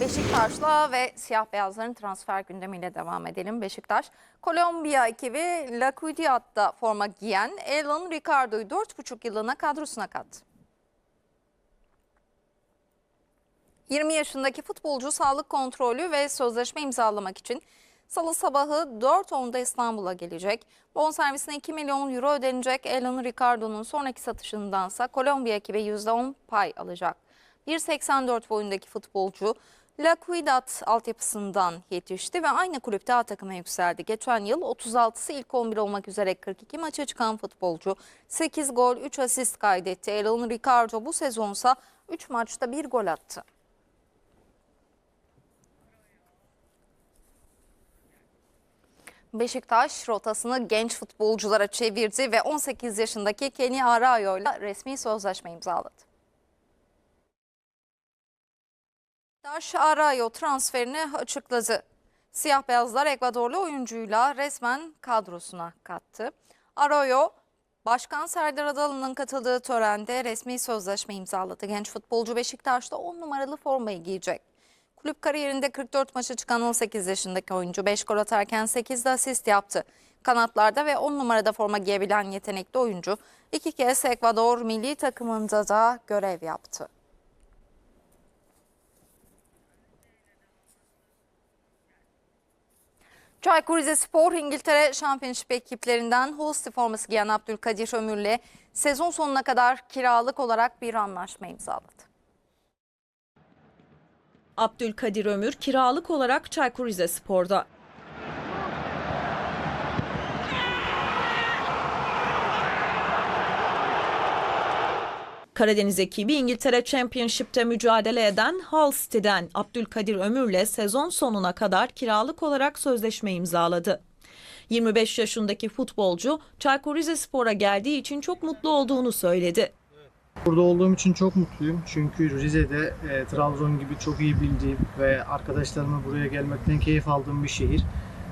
Beşiktaş'la ve siyah beyazların transfer gündemiyle devam edelim. Beşiktaş, Kolombiya ekibi La Cuidad'da forma giyen Alan Ricardo'yu 4,5 yıllığına kadrosuna kattı. 20 yaşındaki futbolcu sağlık kontrolü ve sözleşme imzalamak için salı sabahı 4.10'da İstanbul'a gelecek. Bonservisine 2 milyon euro ödenecek Alan Ricardo'nun sonraki satışındansa Kolombiya ekibi %10 pay alacak. 1.84 boyundaki futbolcu La Cuidad altyapısından yetişti ve aynı kulüpte A takıma yükseldi. Geçen yıl 36'sı ilk 11 olmak üzere 42 maça çıkan futbolcu 8 gol 3 asist kaydetti. Alan Ricardo bu sezonsa 3 maçta 1 gol attı. Beşiktaş rotasını genç futbolculara çevirdi ve 18 yaşındaki Kenny Arayo ile resmi sözleşme imzaladı. Beşiktaş Arayo transferini açıkladı. Siyah beyazlar Ekvadorlu oyuncuyla resmen kadrosuna kattı. Arayo, Başkan Serdar Adalı'nın katıldığı törende resmi sözleşme imzaladı. Genç futbolcu Beşiktaş'ta 10 numaralı formayı giyecek. Kulüp kariyerinde 44 maça çıkan 18 yaşındaki oyuncu 5 gol atarken 8 de asist yaptı. Kanatlarda ve 10 numarada forma giyebilen yetenekli oyuncu iki kez Ekvador milli takımında da görev yaptı. Çaykur Rizespor İngiltere Şampiyonşip ekiplerinden Holsti forması giyen Abdülkadir Ömür'le sezon sonuna kadar kiralık olarak bir anlaşma imzaladı. Abdülkadir Ömür kiralık olarak Çaykur Rizespor'da. Karadeniz ekibi İngiltere Championship'te mücadele eden Hull City'den Abdülkadir Ömür'le sezon sonuna kadar kiralık olarak sözleşme imzaladı. 25 yaşındaki futbolcu Çaykur Rizespor'a geldiği için çok mutlu olduğunu söyledi. Burada olduğum için çok mutluyum. Çünkü Rize'de e, Trabzon gibi çok iyi bildiğim ve arkadaşlarımla buraya gelmekten keyif aldığım bir şehir.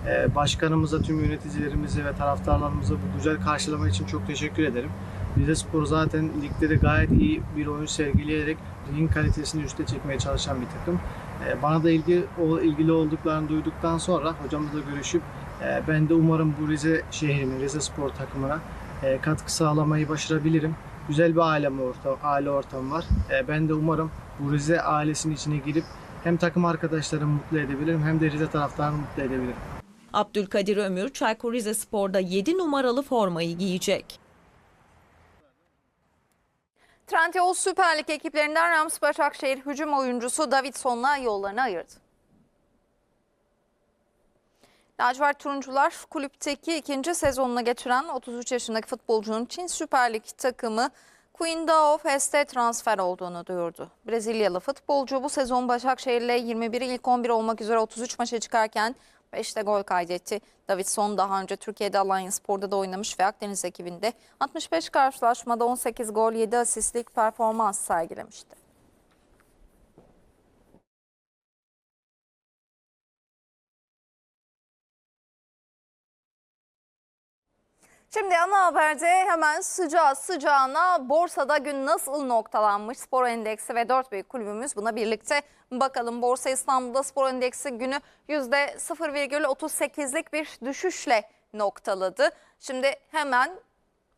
E, başkanımıza, tüm yöneticilerimize ve taraftarlarımıza bu güzel karşılama için çok teşekkür ederim. Rizespor zaten ligde de gayet iyi bir oyun sergileyerek ligin kalitesini üste çekmeye çalışan bir takım. E, bana da ilgi, o ilgili olduklarını duyduktan sonra hocamla da görüşüp e, ben de umarım bu Rize şehrinin, Rize Spor takımına e, katkı sağlamayı başarabilirim güzel bir aile ortam, aile ortamı var. E, ben de umarım bu Rize ailesinin içine girip hem takım arkadaşlarımı mutlu edebilirim hem de Rize taraftarını mutlu edebilirim. Abdülkadir Ömür Çaykur Rizespor'da 7 numaralı formayı giyecek. Trendyol Süper Lig ekiplerinden Rams Başakşehir hücum oyuncusu Davidson'la yollarını ayırdı. Lacivert Turuncular kulüpteki ikinci sezonuna geçiren 33 yaşındaki futbolcunun Çin Süper Lig takımı Qingdao Fest'e transfer olduğunu duyurdu. Brezilyalı futbolcu bu sezon Başakşehir'le 21 ilk 11 olmak üzere 33 maça çıkarken 5'te gol kaydetti. Davidson daha önce Türkiye'de Alanya Spor'da da oynamış ve Akdeniz ekibinde 65 karşılaşmada 18 gol 7 asistlik performans sergilemişti. Şimdi ana haberde hemen sıcağı sıcağına borsada gün nasıl noktalanmış spor endeksi ve dört büyük kulübümüz buna birlikte bakalım. Borsa İstanbul'da spor endeksi günü %0,38'lik bir düşüşle noktaladı. Şimdi hemen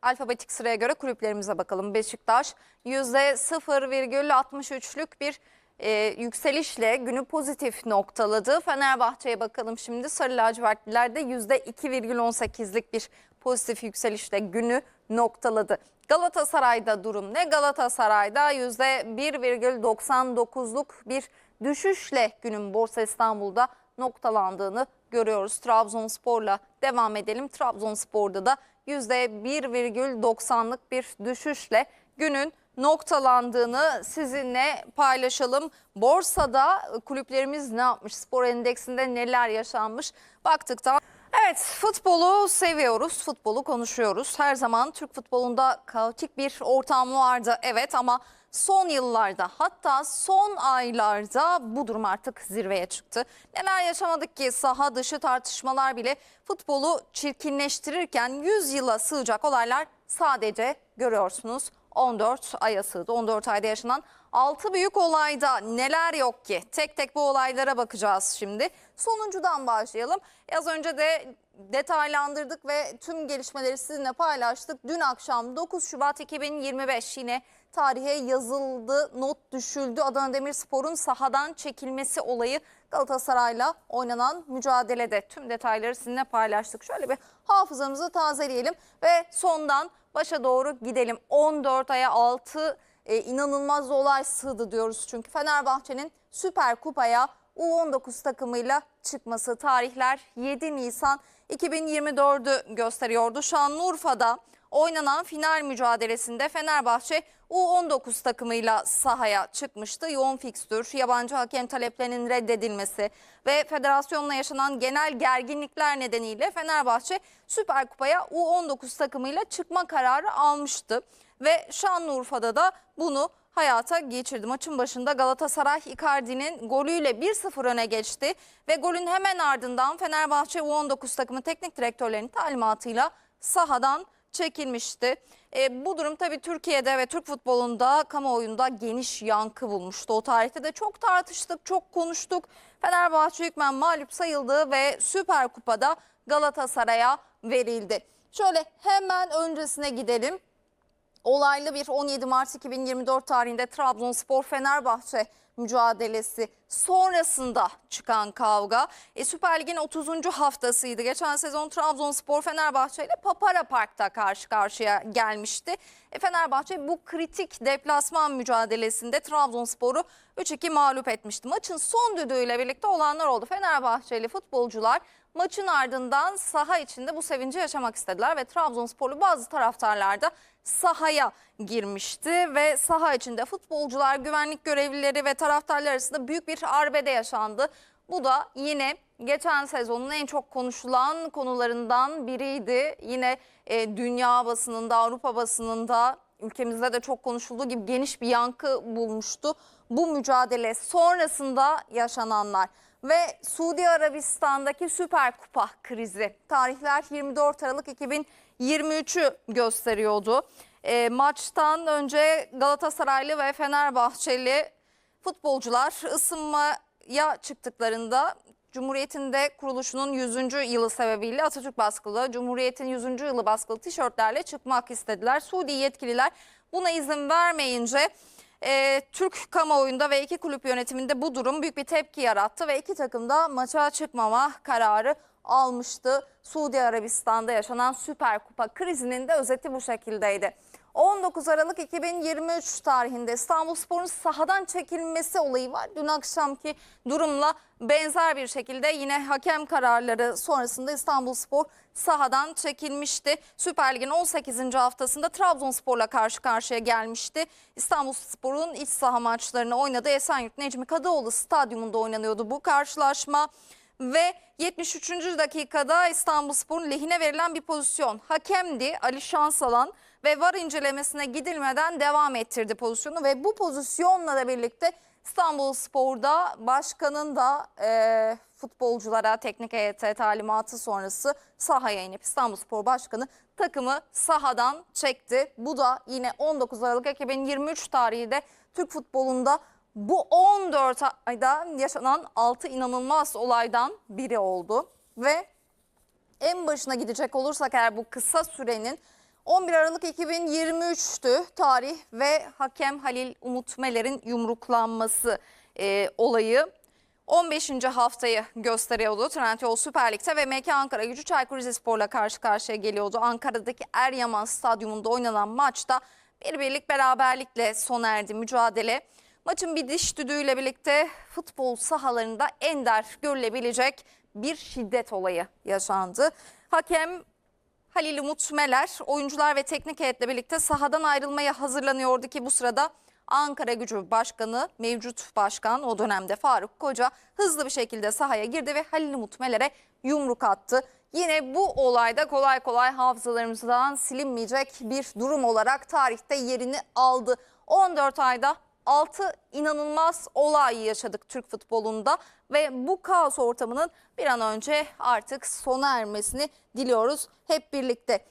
alfabetik sıraya göre kulüplerimize bakalım. Beşiktaş %0,63'lük bir e, yükselişle günü pozitif noktaladı. Fenerbahçe'ye bakalım şimdi. Sarı lacivertliler de %2,18'lik bir pozitif yükselişle günü noktaladı. Galatasaray'da durum ne? Galatasaray'da %1,99'luk bir düşüşle günün Borsa İstanbul'da noktalandığını görüyoruz. Trabzonspor'la devam edelim. Trabzonspor'da da %1,90'lık bir düşüşle günün noktalandığını sizinle paylaşalım. Borsada kulüplerimiz ne yapmış? Spor endeksinde neler yaşanmış? Baktıktan Evet futbolu seviyoruz, futbolu konuşuyoruz. Her zaman Türk futbolunda kaotik bir ortam vardı evet ama son yıllarda hatta son aylarda bu durum artık zirveye çıktı. Neler yaşamadık ki saha dışı tartışmalar bile futbolu çirkinleştirirken 100 yıla sığacak olaylar sadece görüyorsunuz 14 aya sığdı. 14 ayda yaşanan 6 büyük olayda neler yok ki? Tek tek bu olaylara bakacağız şimdi. Sonuncudan başlayalım. Az önce de detaylandırdık ve tüm gelişmeleri sizinle paylaştık. Dün akşam 9 Şubat 2025 yine tarihe yazıldı, not düşüldü. Adana Demirspor'un sahadan çekilmesi olayı Galatasaray'la oynanan mücadelede tüm detayları sizinle paylaştık. Şöyle bir hafızamızı tazeleyelim ve sondan başa doğru gidelim. 14 aya 6 e, inanılmaz olay sığdı diyoruz çünkü Fenerbahçe'nin Süper Kupa'ya U19 takımıyla çıkması tarihler 7 Nisan 2024'ü gösteriyordu. Şanlıurfa'da oynanan final mücadelesinde Fenerbahçe U19 takımıyla sahaya çıkmıştı. Yoğun fikstür, yabancı hakem taleplerinin reddedilmesi ve federasyonla yaşanan genel gerginlikler nedeniyle Fenerbahçe Süper Kupa'ya U19 takımıyla çıkma kararı almıştı. Ve Şanlıurfa'da da bunu hayata geçirdi. Maçın başında Galatasaray Icardi'nin golüyle 1-0 öne geçti ve golün hemen ardından Fenerbahçe U19 takımı teknik direktörlerinin talimatıyla sahadan çekilmişti. E, bu durum tabii Türkiye'de ve Türk futbolunda kamuoyunda geniş yankı bulmuştu. O tarihte de çok tartıştık, çok konuştuk. Fenerbahçe hükmen mağlup sayıldı ve Süper Kupa'da Galatasaray'a verildi. Şöyle hemen öncesine gidelim. Olaylı bir 17 Mart 2024 tarihinde Trabzonspor Fenerbahçe mücadelesi sonrasında çıkan kavga. E, Süper Lig'in 30. haftasıydı. Geçen sezon Trabzonspor Fenerbahçe ile Papara Park'ta karşı karşıya gelmişti. E, Fenerbahçe bu kritik deplasman mücadelesinde Trabzonspor'u 3-2 mağlup etmişti. Maçın son düdüğüyle birlikte olanlar oldu. Fenerbahçeli futbolcular maçın ardından saha içinde bu sevinci yaşamak istediler ve Trabzonsporlu bazı taraftarlar da sahaya girmişti ve saha içinde futbolcular, güvenlik görevlileri ve taraftarlar arasında büyük bir arbede yaşandı. Bu da yine geçen sezonun en çok konuşulan konularından biriydi. Yine e, dünya basınında, Avrupa basınında, ülkemizde de çok konuşulduğu gibi geniş bir yankı bulmuştu. Bu mücadele sonrasında yaşananlar ve Suudi Arabistan'daki Süper Kupa krizi. Tarihler 24 Aralık 2023'ü gösteriyordu. E, maçtan önce Galatasaraylı ve Fenerbahçeli futbolcular ısınmaya çıktıklarında Cumhuriyet'in de kuruluşunun 100. yılı sebebiyle Atatürk baskılı, Cumhuriyet'in 100. yılı baskılı tişörtlerle çıkmak istediler. Suudi yetkililer buna izin vermeyince e, Türk kamuoyunda ve iki kulüp yönetiminde bu durum büyük bir tepki yarattı ve iki takım da maça çıkmama kararı almıştı. Suudi Arabistan'da yaşanan Süper Kupa krizinin de özeti bu şekildeydi. 19 Aralık 2023 tarihinde İstanbulspor'un sahadan çekilmesi olayı var. Dün akşamki durumla benzer bir şekilde yine hakem kararları sonrasında İstanbulspor sahadan çekilmişti. Süper Lig'in 18. haftasında Trabzonspor'la karşı karşıya gelmişti. İstanbulspor'un iç saha maçlarını oynadığı Esenyurt Necmi Kadıoğlu stadyumunda oynanıyordu bu karşılaşma. Ve 73. dakikada İstanbulspor'un lehine verilen bir pozisyon. Hakemdi Ali Şansalan ve VAR incelemesine gidilmeden devam ettirdi pozisyonu ve bu pozisyonla da birlikte İstanbulspor'da başkanın da e, futbolculara teknik heyete talimatı sonrası sahaya inip İstanbulspor Başkanı takımı sahadan çekti. Bu da yine 19 Aralık 2023 tarihi de Türk futbolunda bu 14 ayda yaşanan 6 inanılmaz olaydan biri oldu ve en başına gidecek olursak eğer bu kısa sürenin 11 Aralık 2023'tü tarih ve hakem Halil Umut Meler'in yumruklanması e, olayı 15. haftayı gösteriyordu. Trendyol Süper Lig'de ve MK Ankara gücü Çaykur Rizespor'la karşı karşıya geliyordu. Ankara'daki Eryaman Stadyumunda oynanan maçta bir birlik beraberlikle sona erdi mücadele. Maçın bir diş düdüğüyle birlikte futbol sahalarında ender görülebilecek bir şiddet olayı yaşandı. Hakem Halil Umut Meler oyuncular ve teknik heyetle birlikte sahadan ayrılmaya hazırlanıyordu ki bu sırada Ankara Gücü Başkanı mevcut başkan o dönemde Faruk Koca hızlı bir şekilde sahaya girdi ve Halil Umut Meler'e yumruk attı. Yine bu olayda kolay kolay hafızalarımızdan silinmeyecek bir durum olarak tarihte yerini aldı. 14 ayda 6 inanılmaz olay yaşadık Türk futbolunda ve bu kaos ortamının bir an önce artık sona ermesini diliyoruz hep birlikte.